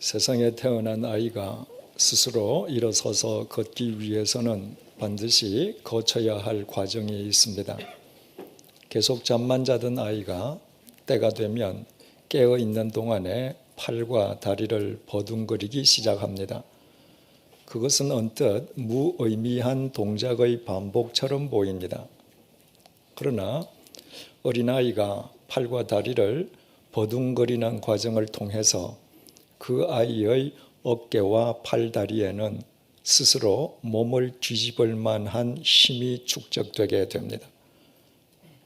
세상에 태어난 아이가 스스로 일어서서 걷기 위해서는 반드시 거쳐야 할 과정이 있습니다. 계속 잠만 자던 아이가 때가 되면 깨어 있는 동안에 팔과 다리를 버둥거리기 시작합니다. 그것은 언뜻 무의미한 동작의 반복처럼 보입니다. 그러나 어린아이가 팔과 다리를 버둥거리는 과정을 통해서 그 아이의 어깨와 팔다리에는 스스로 몸을 뒤집을 만한 힘이 축적되게 됩니다.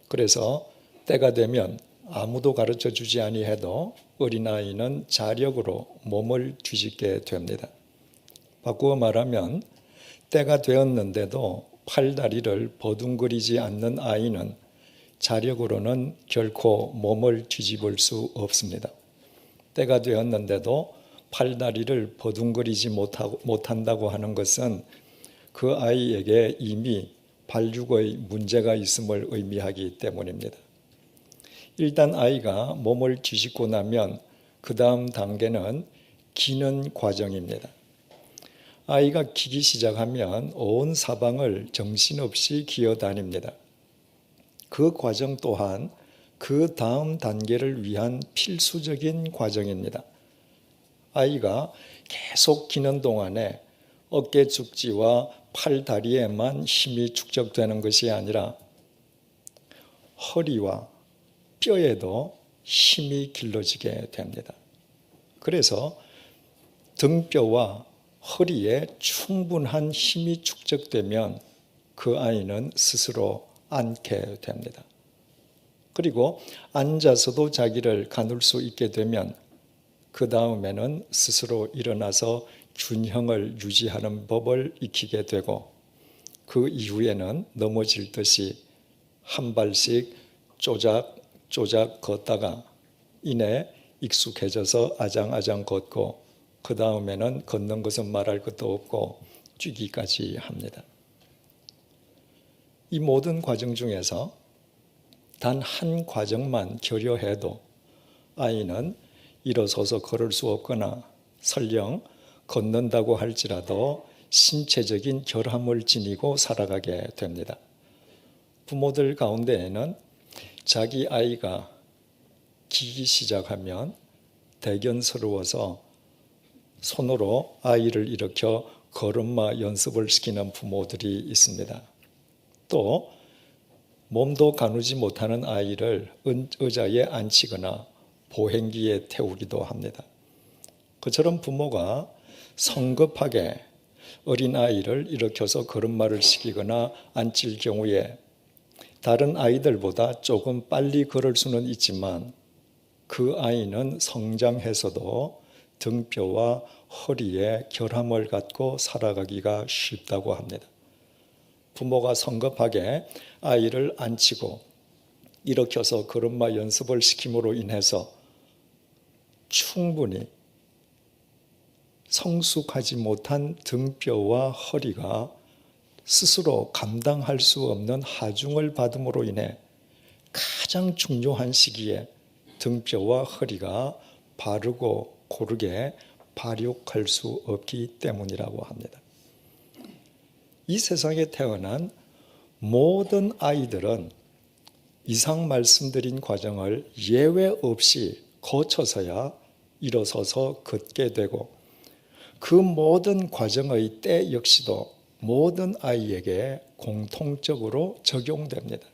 그래서 때가 되면 아무도 가르쳐 주지 아니해도 어린아이는 자력으로 몸을 뒤집게 됩니다. 바꾸어 말하면 때가 되었는데도 팔다리를 버둥거리지 않는 아이는 자력으로는 결코 몸을 뒤집을 수 없습니다. 때가 되었는데도 팔다리를 버둥거리지 못하고, 못한다고 하는 것은 그 아이에게 이미 발육의 문제가 있음을 의미하기 때문입니다. 일단 아이가 몸을 뒤집고 나면 그 다음 단계는 기는 과정입니다. 아이가 기기 시작하면 온 사방을 정신없이 기어 다닙니다. 그 과정 또한 그 다음 단계를 위한 필수적인 과정입니다. 아이가 계속 기는 동안에 어깨 축지와 팔 다리에만 힘이 축적되는 것이 아니라 허리와 뼈에도 힘이 길러지게 됩니다. 그래서 등뼈와 허리에 충분한 힘이 축적되면 그 아이는 스스로 앉게 됩니다. 그리고 앉아서도 자기를 가눌 수 있게 되면 그 다음에는 스스로 일어나서 균형을 유지하는 법을 익히게 되고 그 이후에는 넘어질 듯이 한 발씩 쪼작 쪼작 걷다가 이내 익숙해져서 아장아장 걷고 그 다음에는 걷는 것은 말할 것도 없고 뛰기까지 합니다. 이 모든 과정 중에서 단 한 과정만 결여해도 아이는 일어서서 걸을 수 없거나 설령 걷는다고 할지라도 신체적인 결함을 지니고 살아가게 됩니다. 부모들 가운데에는 자기 아이가 기기 시작하면 대견스러워서 손으로 아이를 일으켜 걸음마 연습을 시키는 부모들이 있습니다. 또 몸도 가누지 못하는 아이를 의자에 앉히거나 보행기에 태우기도 합니다. 그처럼 부모가 성급하게 어린 아이를 일으켜서 걸음마를 시키거나 앉힐 경우에 다른 아이들보다 조금 빨리 걸을 수는 있지만 그 아이는 성장해서도 등뼈와 허리에 결함을 갖고 살아가기가 쉽다고 합니다. 부모가 성급하게 아이를 앉히고 일으켜서 걸음마 연습을 시킴으로 인해서 충분히 성숙하지 못한 등뼈와 허리가 스스로 감당할 수 없는 하중을 받음으로 인해 가장 중요한 시기에 등뼈와 허리가 바르고 고르게 발육할 수 없기 때문이라고 합니다. 이 세상에 태어난 모든 아이들은 이상 말씀드린 과정을 예외 없이 거쳐서야 일어서서 걷게 되고 그 모든 과정의 때 역시도 모든 아이에게 공통적으로 적용됩니다.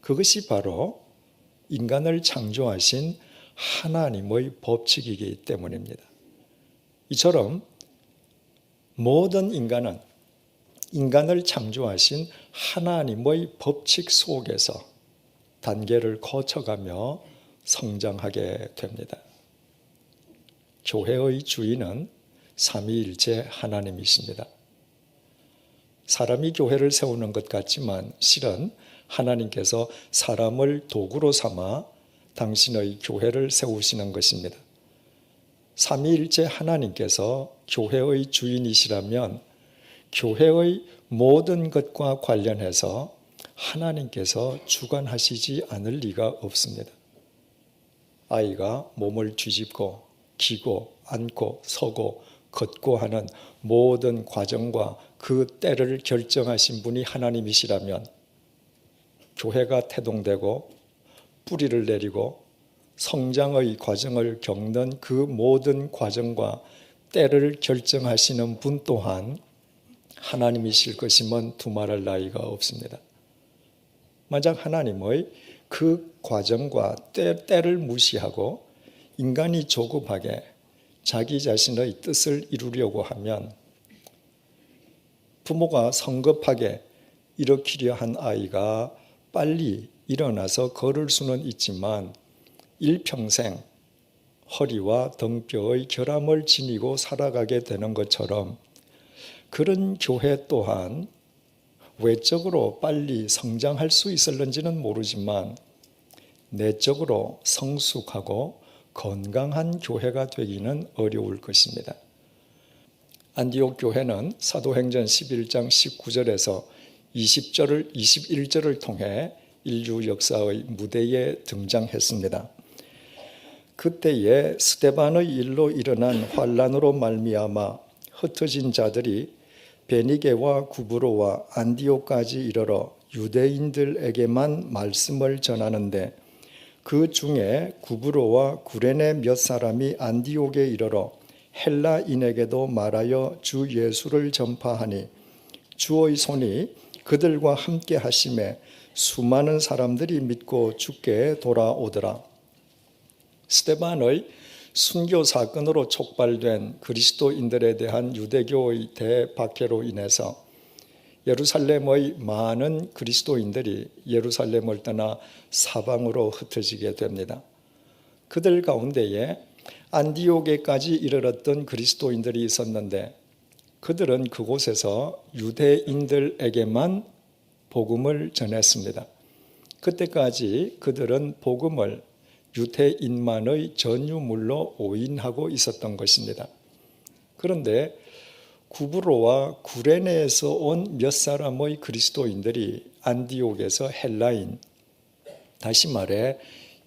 그것이 바로 인간을 창조하신 하나님의 법칙이기 때문입니다. 이처럼 모든 인간은 인간을 창조하신 하나님의 법칙 속에서 단계를 거쳐가며 성장하게 됩니다. 교회의 주인은 삼위일체 하나님이십니다. 사람이 교회를 세우는 것 같지만 실은 하나님께서 사람을 도구로 삼아 당신의 교회를 세우시는 것입니다. 삼위일체 하나님께서 교회의 주인이시라면 교회의 모든 것과 관련해서 하나님께서 주관하시지 않을 리가 없습니다. 아이가 몸을 뒤집고 기고, 앉고, 서고, 걷고 하는 모든 과정과 그 때를 결정하신 분이 하나님이시라면 교회가 태동되고 뿌리를 내리고 성장의 과정을 겪는 그 모든 과정과 때를 결정하시는 분 또한 하나님이실 것임은 두말할 나위가 없습니다. 만약 하나님의 그 과정과 때, 때를 무시하고 인간이 조급하게 자기 자신의 뜻을 이루려고 하면 부모가 성급하게 일으키려 한 아이가 빨리 일어나서 걸을 수는 있지만 일평생 허리와 등뼈의 결함을 지니고 살아가게 되는 것처럼 그런 교회 또한 외적으로 빨리 성장할 수 있을는지는 모르지만 내적으로 성숙하고 건강한 교회가 되기는 어려울 것입니다. 안디옥 교회는 사도행전 11장 19절에서 20절을 21절을 통해 인류 역사의 무대에 등장했습니다. 그때에 스테반의 일로 일어난 환란으로 말미암아 흩어진 자들이 베니게와 구브로와 안디옥까지 이르러 유대인들에게만 말씀을 전하는데 그 중에 구브로와 구레네 몇 사람이 안디옥에 이르러 헬라인에게도 말하여 주 예수를 전파하니 주의 손이 그들과 함께 하심에 수많은 사람들이 믿고 죽게 돌아오더라. 스테반의 순교 사건으로 촉발된 그리스도인들에 대한 유대교의 대박해로 인해서 예루살렘의 많은 그리스도인들이 예루살렘을 떠나 사방으로 흩어지게 됩니다. 그들 가운데에 안디옥에까지 이르렀던 그리스도인들이 있었는데 그들은 그곳에서 유대인들에게만 복음을 전했습니다. 그때까지 그들은 복음을 유태인만의 전유물로 오인하고 있었던 것입니다. 그런데 구브로와 구레네에서 온 몇 사람의 그리스도인들이 안디옥에서 헬라인, 다시 말해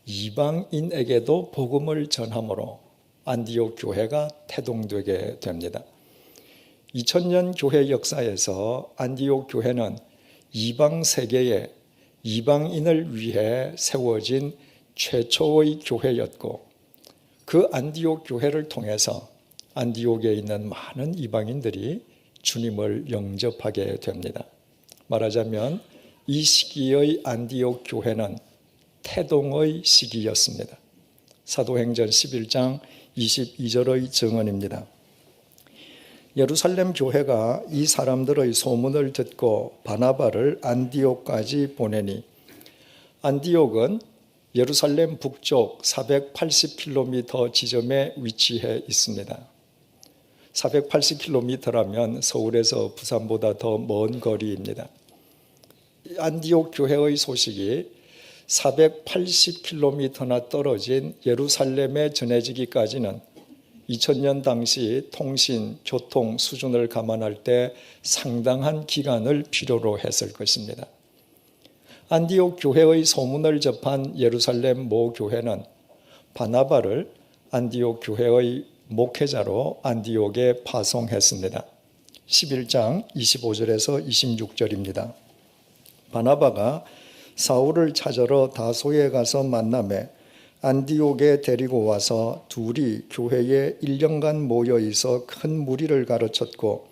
이방인에게도 복음을 전함으로 안디옥 교회가 태동되게 됩니다. 2000년 교회 역사에서 안디옥 교회는 이방 세계에 이방인을 위해 세워진 최초의 교회였고 그 안디옥 교회를 통해서 안디옥에 있는 많은 이방인들이 주님을 영접하게 됩니다. 말하자면 이 시기의 안디옥 교회는 태동의 시기였습니다. 사도행전 11장 22절의 증언입니다. 예루살렘 교회가 이 사람들의 소문을 듣고 바나바를 안디옥까지 보내니 안디옥은 예루살렘 북쪽 480km 지점에 위치해 있습니다. 480km라면 서울에서 부산보다 더 먼 거리입니다. 안디옥 교회의 소식이 480km나 떨어진 예루살렘에 전해지기까지는 2000년 당시 통신, 교통 수준을 감안할 때 상당한 기간을 필요로 했을 것입니다. 안디옥 교회의 소문을 접한 예루살렘 모 교회는 바나바를 안디옥 교회의 목회자로 안디옥에 파송했습니다. 11장 25절에서 26절입니다. 바나바가 사울을 찾으러 다소에 가서 만남에 안디옥에 데리고 와서 둘이 교회에 1년간 모여 있어 큰 무리를 가르쳤고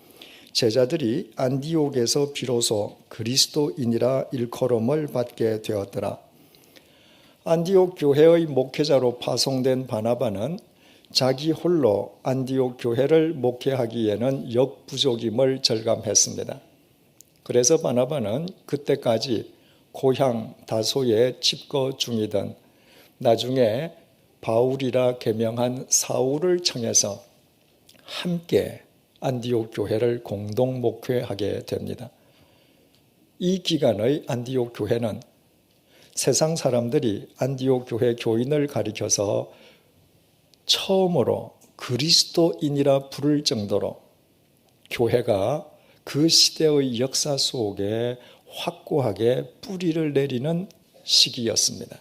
제자들이 안디옥에서 비로소 그리스도인이라 일컬음을 받게 되었더라. 안디옥 교회의 목회자로 파송된 바나바는 자기 홀로 안디옥 교회를 목회하기에는 역부족임을 절감했습니다. 그래서 바나바는 그때까지 고향 다소에 집거 중이던 나중에 바울이라 개명한 사울을 청해서 함께 안디옥 교회를 공동 목회하게 됩니다. 이 기간의 안디옥 교회는 세상 사람들이 안디옥 교회 교인을 가리켜서 처음으로 그리스도인이라 부를 정도로 교회가 그 시대의 역사 속에 확고하게 뿌리를 내리는 시기였습니다.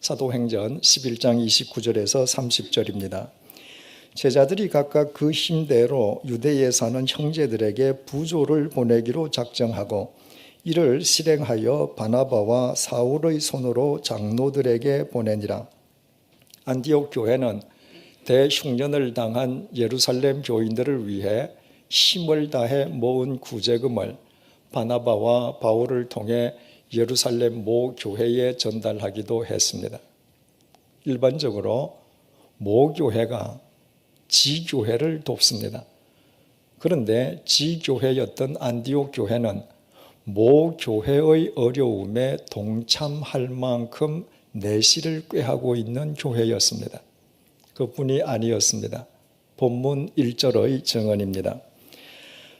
사도행전 11장 29절에서 30절입니다. 제자들이 각각 그 힘대로 유대에 사는 형제들에게 부조를 보내기로 작정하고 이를 실행하여 바나바와 사울의 손으로 장로들에게 보내니라. 안디옥 교회는 대흉년을 당한 예루살렘 교인들을 위해 힘을 다해 모은 구제금을 바나바와 바울을 통해 예루살렘 모 교회에 전달하기도 했습니다. 일반적으로 모 교회가 지교회를 돕습니다. 그런데 지교회였던 안디옥 교회는 모 교회의 어려움에 동참할 만큼 내실을 꾀하고 있는 교회였습니다. 그뿐이 아니었습니다. 본문 1절의 증언입니다.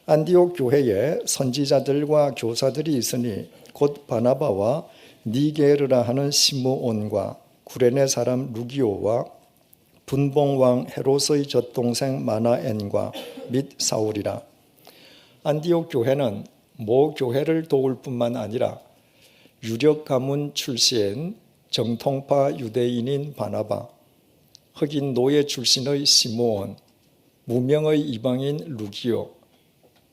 안디옥 교회에 선지자들과 교사들이 있으니 곧 바나바와 니게르라 하는 시므온과 구레네 사람 루기오와 분봉왕 헤롯의 젖동생 마나엔과 및 사울이라. 안디옥 교회는 모 교회를 도울 뿐만 아니라 유력 가문 출신 정통파 유대인인 바나바, 흑인 노예 출신의 시므온, 무명의 이방인 루기오,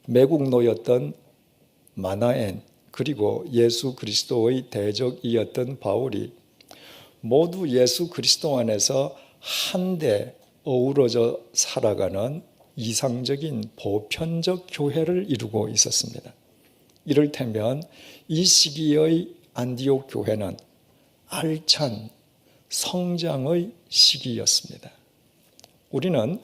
매국 노였던 마나엔, 그리고 예수 그리스도의 대적이었던 바울이 모두 예수 그리스도 안에서 한데 어우러져 살아가는 이상적인 보편적 교회를 이루고 있었습니다. 이를테면 이 시기의 안디옥 교회는 알찬 성장의 시기였습니다. 우리는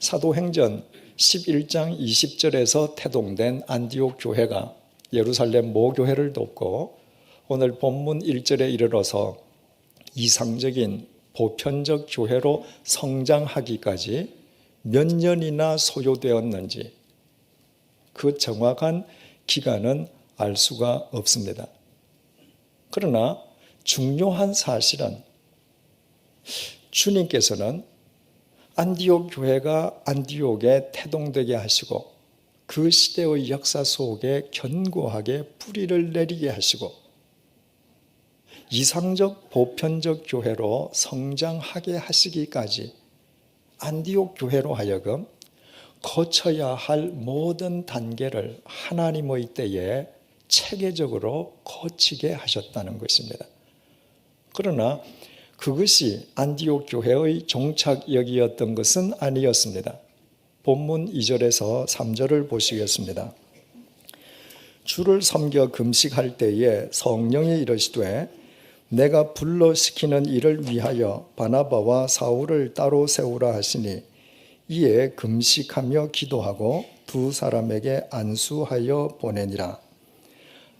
사도행전 11장 20절에서 태동된 안디옥 교회가 예루살렘 모교회를 돕고 오늘 본문 1절에 이르러서 이상적인 보편적 교회로 성장하기까지 몇 년이나 소요되었는지 그 정확한 기간은 알 수가 없습니다. 그러나 중요한 사실은 주님께서는 안디옥 교회가 안디옥에 태동되게 하시고 그 시대의 역사 속에 견고하게 뿌리를 내리게 하시고 이상적 보편적 교회로 성장하게 하시기까지 안디옥 교회로 하여금 거쳐야 할 모든 단계를 하나님의 때에 체계적으로 거치게 하셨다는 것입니다. 그러나 그것이 안디옥 교회의 종착역이었던 것은 아니었습니다. 본문 2절에서 3절을 보시겠습니다. 주를 섬겨 금식할 때에 성령이 이르시되 내가 불러 시키는 일을 위하여 바나바와 사울을 따로 세우라 하시니 이에 금식하며 기도하고 두 사람에게 안수하여 보내니라.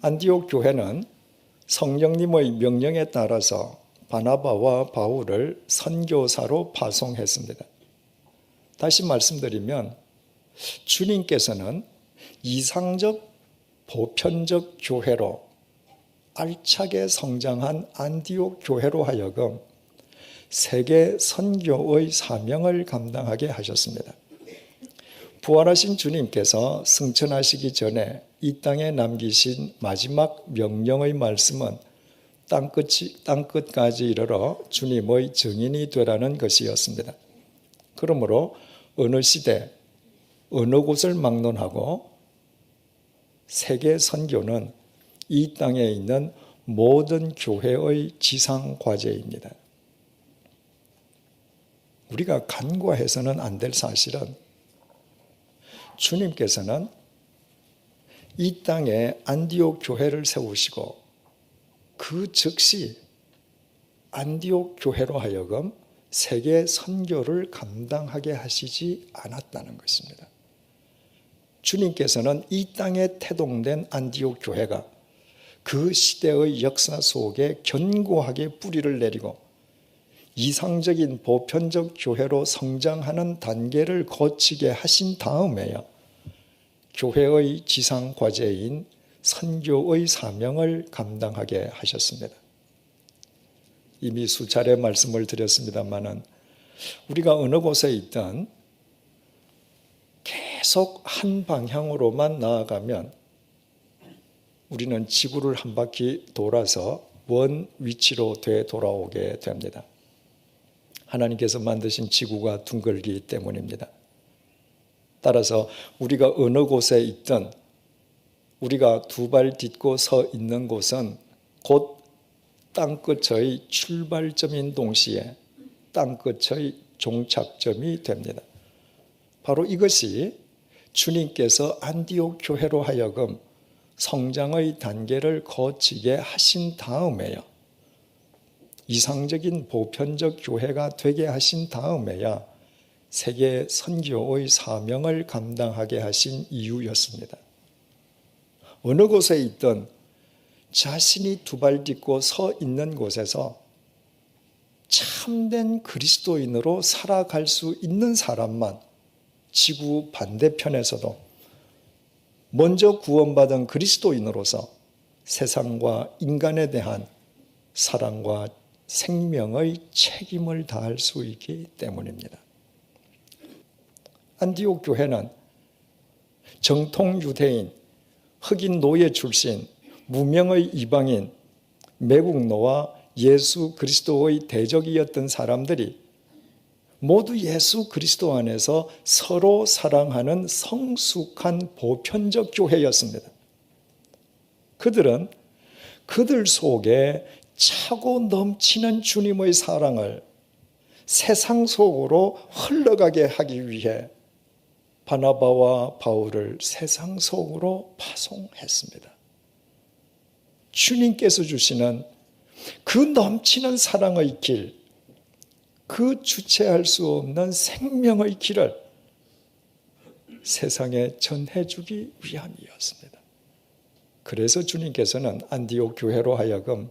안디옥 교회는 성령님의 명령에 따라서 바나바와 바울을 선교사로 파송했습니다. 다시 말씀드리면 주님께서는 이상적 보편적 교회로 알차게 성장한 안디옥 교회로 하여금 세계 선교의 사명을 감당하게 하셨습니다. 부활하신 주님께서 승천하시기 전에 이 땅에 남기신 마지막 명령의 말씀은 땅끝이, 땅끝까지 이르러 주님의 증인이 되라는 것이었습니다. 그러므로 어느 시대, 어느 곳을 막론하고 세계 선교는 이 땅에 있는 모든 교회의 지상 과제입니다. 우리가 간과해서는 안 될 사실은 주님께서는 이 땅에 안디옥 교회를 세우시고 그 즉시 안디옥 교회로 하여금 세계 선교를 감당하게 하시지 않았다는 것입니다. 주님께서는 이 땅에 태동된 안디옥 교회가 그 시대의 역사 속에 견고하게 뿌리를 내리고 이상적인 보편적 교회로 성장하는 단계를 거치게 하신 다음에요. 교회의 지상 과제인 선교의 사명을 감당하게 하셨습니다. 이미 수차례 말씀을 드렸습니다만은 우리가 어느 곳에 있든 계속 한 방향으로만 나아가면 우리는 지구를 한 바퀴 돌아서 원 위치로 되돌아오게 됩니다. 하나님께서 만드신 지구가 둥글기 때문입니다. 따라서 우리가 어느 곳에 있든 우리가 두 발 딛고 서 있는 곳은 곧 땅끝의 출발점인 동시에 땅끝의 종착점이 됩니다. 바로 이것이 주님께서 안디옥 교회로 하여금 성장의 단계를 거치게 하신 다음에요. 이상적인 보편적 교회가 되게 하신 다음에야 세계 선교의 사명을 감당하게 하신 이유였습니다. 어느 곳에 있든 자신이 두 발 딛고 서 있는 곳에서 참된 그리스도인으로 살아갈 수 있는 사람만 지구 반대편에서도 먼저 구원받은 그리스도인으로서 세상과 인간에 대한 사랑과 생명의 책임을 다할 수 있기 때문입니다. 안디옥 교회는 정통 유대인, 흑인 노예 출신, 무명의 이방인, 매국노와 예수 그리스도의 대적이었던 사람들이 모두 예수 그리스도 안에서 서로 사랑하는 성숙한 보편적 교회였습니다. 그들은 그들 속에 차고 넘치는 주님의 사랑을 세상 속으로 흘러가게 하기 위해 바나바와 바울을 세상 속으로 파송했습니다. 주님께서 주시는 그 넘치는 사랑의 길, 그 주체할 수 없는 생명의 길을 세상에 전해주기 위함이었습니다. 그래서 주님께서는 안디옥 교회로 하여금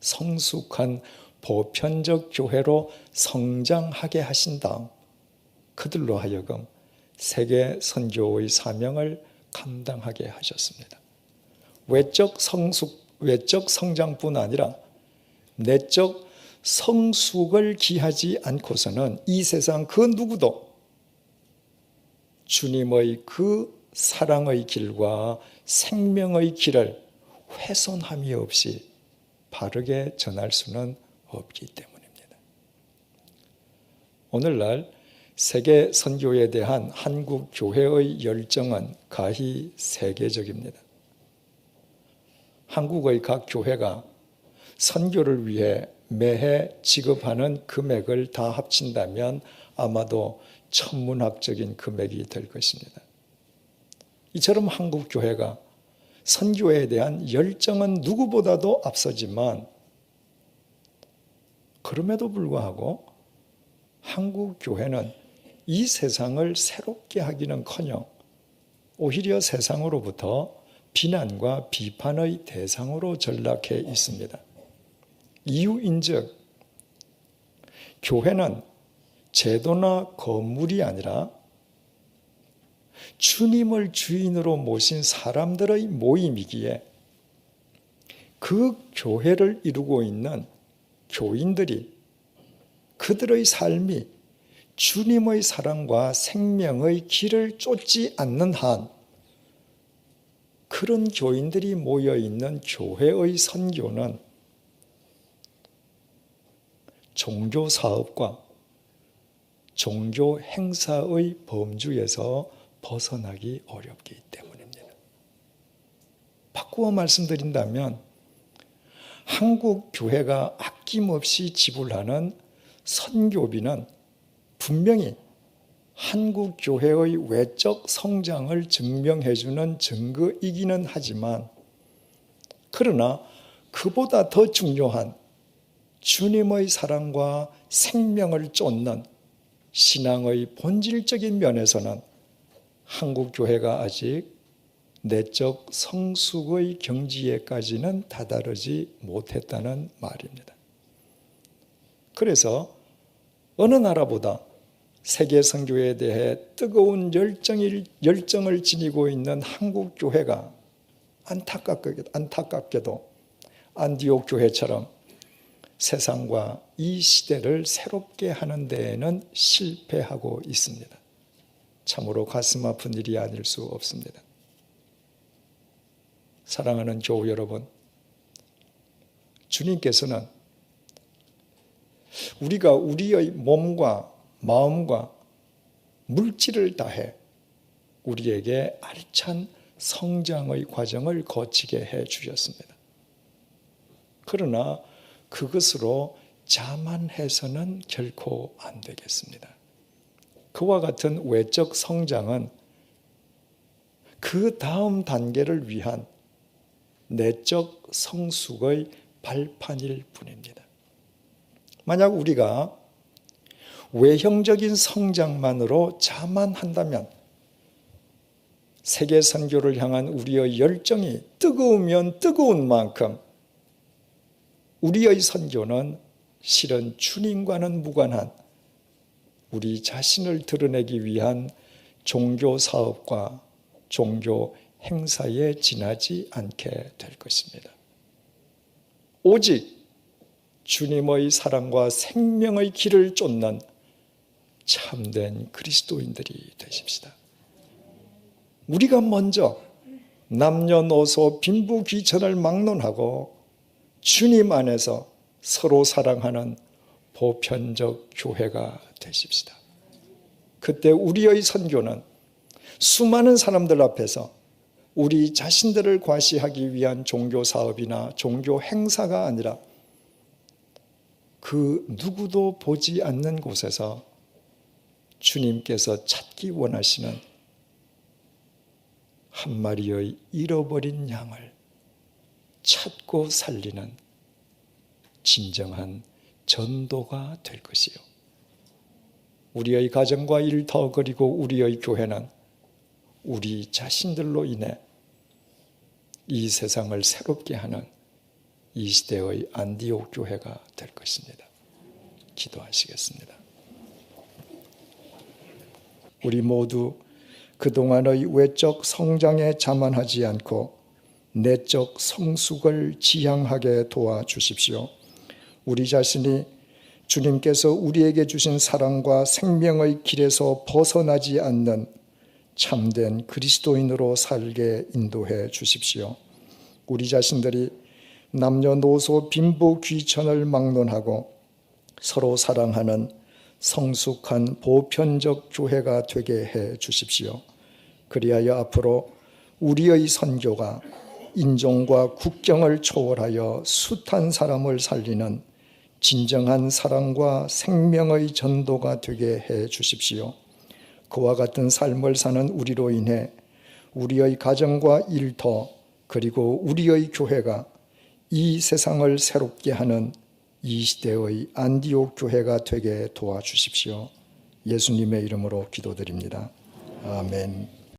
성숙한 보편적 교회로 성장하게 하신 다음 그들로 하여금 세계 선교의 사명을 감당하게 하셨습니다. 외적 성숙, 외적 성장뿐 아니라 내적 성숙을 기하지 않고서는 이 세상 그 누구도 주님의 그 사랑의 길과 생명의 길을 훼손함이 없이 바르게 전할 수는 없기 때문입니다. 오늘날 세계 선교에 대한 한국 교회의 열정은 가히 세계적입니다. 한국의 각 교회가 선교를 위해 매해 지급하는 금액을 다 합친다면 아마도 천문학적인 금액이 될 것입니다. 이처럼 한국 교회가 선교에 대한 열정은 누구보다도 앞서지만 그럼에도 불구하고 한국 교회는 이 세상을 새롭게 하기는커녕 오히려 세상으로부터 비난과 비판의 대상으로 전락해 있습니다. 이유인즉 교회는 제도나 건물이 아니라 주님을 주인으로 모신 사람들의 모임이기에 그 교회를 이루고 있는 교인들이 그들의 삶이 주님의 사랑과 생명의 길을 쫓지 않는 한 그런 교인들이 모여 있는 교회의 선교는 종교 사업과 종교 행사의 범주에서 벗어나기 어렵기 때문입니다. 바꾸어 말씀드린다면 한국 교회가 아낌없이 지불하는 선교비는 분명히 한국 교회의 외적 성장을 증명해주는 증거이기는 하지만 그러나 그보다 더 중요한 주님의 사랑과 생명을 쫓는 신앙의 본질적인 면에서는 한국 교회가 아직 내적 성숙의 경지에까지는 다다르지 못했다는 말입니다. 그래서 어느 나라보다 세계 선교에 대해 뜨거운 열정을, 열정을 지니고 있는 한국 교회가 안타깝게도, 안타깝게도 안디옥 교회처럼 세상과 이 시대를 새롭게 하는 데에는 실패하고 있습니다. 참으로 가슴 아픈 일이 아닐 수 없습니다. 사랑하는 교우 여러분, 주님께서는 우리가 우리의 몸과 마음과 물질을 다해 우리에게 알찬 성장의 과정을 거치게 해 주셨습니다. 그러나 그것으로 자만해서는 결코 안 되겠습니다. 그와 같은 외적 성장은 그 다음 단계를 위한 내적 성숙의 발판일 뿐입니다. 만약 우리가 외형적인 성장만으로 자만한다면 세계 선교를 향한 우리의 열정이 뜨거우면 뜨거운 만큼 우리의 선교는 실은 주님과는 무관한 우리 자신을 드러내기 위한 종교 사업과 종교 행사에 지나지 않게 될 것입니다. 오직 주님의 사랑과 생명의 길을 쫓는 참된 그리스도인들이 되십시다. 우리가 먼저 남녀노소 빈부귀천을 막론하고 주님 안에서 서로 사랑하는 보편적 교회가 되십시다. 그때 우리의 선교는 수많은 사람들 앞에서 우리 자신들을 과시하기 위한 종교 사업이나 종교 행사가 아니라 그 누구도 보지 않는 곳에서 주님께서 찾기 원하시는 한 마리의 잃어버린 양을 찾고 살리는 진정한 전도가 될 것이요. 우리의 가정과 일터 그리고 우리의 교회는 우리 자신들로 인해 이 세상을 새롭게 하는 이 시대의 안디옥 교회가 될 것입니다. 기도하시겠습니다. 우리 모두 그동안의 외적 성장에 자만하지 않고 내적 성숙을 지향하게 도와주십시오. 우리 자신이 주님께서 우리에게 주신 사랑과 생명의 길에서 벗어나지 않는 참된 그리스도인으로 살게 인도해 주십시오. 우리 자신들이 남녀노소 빈부 귀천을 막론하고 서로 사랑하는 성숙한 보편적 교회가 되게 해 주십시오. 그리하여 앞으로 우리의 선교가 인종과 국경을 초월하여 숱한 사람을 살리는 진정한 사랑과 생명의 전도가 되게 해 주십시오. 그와 같은 삶을 사는 우리로 인해 우리의 가정과 일터 그리고 우리의 교회가 이 세상을 새롭게 하는 이 시대의 안디옥 교회가 되게 도와주십시오. 예수님의 이름으로 기도드립니다. 아멘.